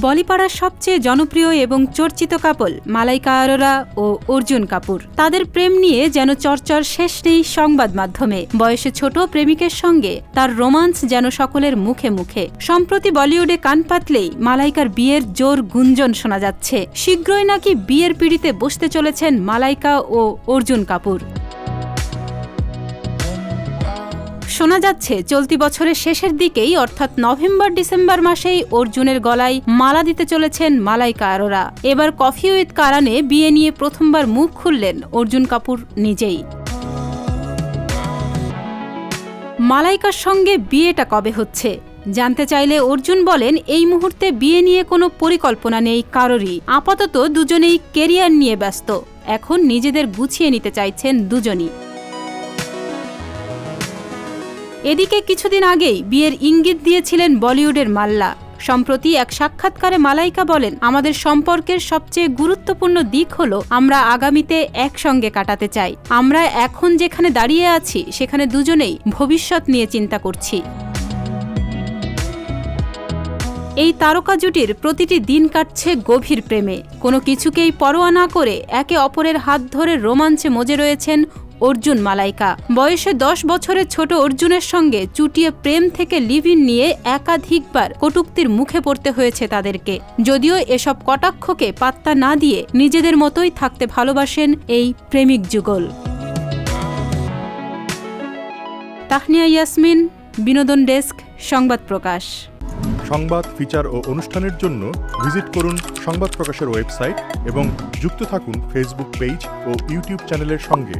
বলিপাড়ার সবচেয়ে জনপ্রিয় এবং চর্চিত কাপল মালাইকা আরোরা ও অর্জুন কাপুর। তাদের প্রেম নিয়ে যেন চর্চার শেষ নেই সংবাদ মাধ্যমে। বয়সে ছোট প্রেমিকের সঙ্গে তার রোমান্স যেন সকলের মুখে মুখে। সম্প্রতি বলিউডে কান পাতলেই মালাইকার বিয়ের জোর গুঞ্জন শোনা যাচ্ছে। শীঘ্রই নাকি বিয়ের পিড়িতে বসতে চলেছেন মালাইকা ও অর্জুন কাপুর। শোনা যাচ্ছে, চলতি বছরের শেষের দিকেই, অর্থাৎ নভেম্বর, ডিসেম্বর মাসেই অর্জুনের গলায় মালা দিতে চলেছেন মালাইকা আরোরা। এবার কফি উইথ কারানে বিয়ে নিয়ে প্রথমবার মুখ খুললেন অর্জুন কাপুর নিজেই। মালাইকার সঙ্গে বিয়েটা কবে হচ্ছে? জানতে চাইলে অর্জুন বলেন, এই মুহূর্তে বিয়ে নিয়ে কোনো পরিকল্পনা নেই কারোরই। আপাতত দুজনেই কেরিয়ার নিয়ে ব্যস্ত। এখন নিজেদের গুছিয়ে নিতে চাইছেন দুজনই। এদিকে কিছুদিন আগেই বিয়ের ইঙ্গিত দিয়েছিলেন বলিউডের মাল্লা। সম্প্রতি এক সাক্ষাৎকারে মালাইকা বলেন, আমাদের সম্পর্কের সবচেয়ে গুরুত্বপূর্ণ দিক হল, আমরা আগামীতে একসঙ্গে কাটাতে চাই। আমরা এখন যেখানে দাঁড়িয়ে আছি, সেখানে দুজনেই ভবিষ্যৎ নিয়ে চিন্তা করছি। এই তারকা জুটির প্রতিটি দিন কাটছে গভীর প্রেমে। কোনো কিছুকেই পরোয়া না করে একে অপরের হাত ধরে রোমাঞ্চে মজে রয়েছেন অর্জুন মালাইকা। বয়সে দশ বছরের ছোট অর্জুনের সঙ্গে চুটিয়ে প্রেম থেকে লিভিন নিয়ে একাধিকবার কটুক্তির মুখে পড়তে হয়েছে তাদেরকে। যদিও এসব কটাক্ষকে পাত্তা না দিয়ে নিজেদের মতোই থাকতে ভালোবাসেন এই প্রেমিক যুগল। তাহনিয়া ইয়াসমিন, বিনোদন ডেস্ক, সংবাদ প্রকাশ। সংবাদ, ফিচার ও অনুষ্ঠানের জন্য ভিজিট করুন সংবাদ প্রকাশের ওয়েবসাইট এবং যুক্ত থাকুন ফেসবুক পেজ ও ইউটিউব চ্যানেলের সঙ্গে।